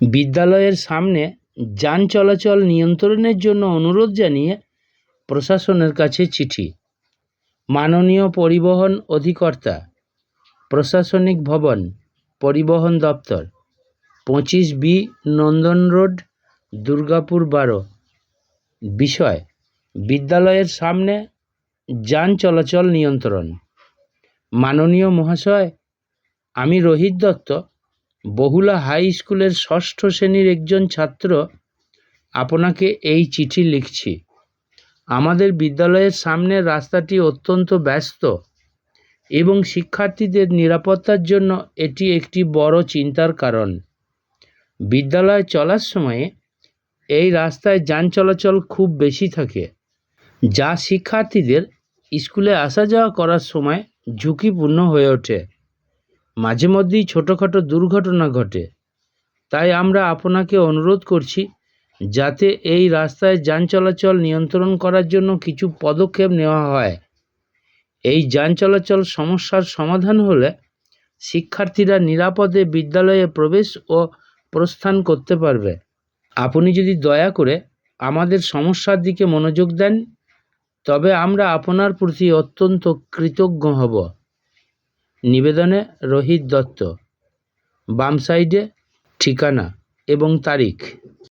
বিদ্যালয়ের সামনে যান চলাচল নিয়ন্ত্রণের জন্য অনুরোধ জানিয়ে প্রশাসনের কাছে চিঠি। মাননীয় পরিবহন অধিকর্তা, প্রশাসনিক ভবন, পরিবহন দপ্তর, পঁচিশ বি নন্দন রোড, দুর্গাপুর বারো। বিষয়, বিদ্যালয়ের সামনে যান চলাচল নিয়ন্ত্রণ। মাননীয় মহাশয়, আমি রোহিত দত্ত বহুলা হাই স্কুলের ষষ্ঠ শ্রেণির একজন ছাত্র আপনাকে এই চিঠি লিখছি। আমাদের বিদ্যালয়ের সামনের রাস্তাটি অত্যন্ত ব্যস্ত এবং শিক্ষার্থীদের নিরাপত্তার জন্য এটি একটি বড় চিন্তার কারণ। বিদ্যালয় চলার সময়ে এই রাস্তায় যান চলাচল খুব বেশি থাকে, যা শিক্ষার্থীদের স্কুলে আসা যাওয়া করার সময় ঝুঁকিপূর্ণ হয়ে ওঠে। মাঝে মধ্যেই ছোটোখাটো দুর্ঘটনা ঘটে। তাই আমরা আপনাকে অনুরোধ করছি, যাতে এই রাস্তায় যান চলাচল নিয়ন্ত্রণ করার জন্য কিছু পদক্ষেপ নেওয়া হয়। এই যান চলাচল সমস্যার সমাধান হলে শিক্ষার্থীরা নিরাপদে বিদ্যালয়ে প্রবেশ ও প্রস্থান করতে পারবে। আপনি যদি দয়া করে আমাদের সমস্যার দিকে মনোযোগ দেন, তবে আমরা আপনার প্রতি অত্যন্ত কৃতজ্ঞ হব। নিবেদনে রোহিত দত্ত। বাম সাইডে ঠিকানা এবং তারিখ।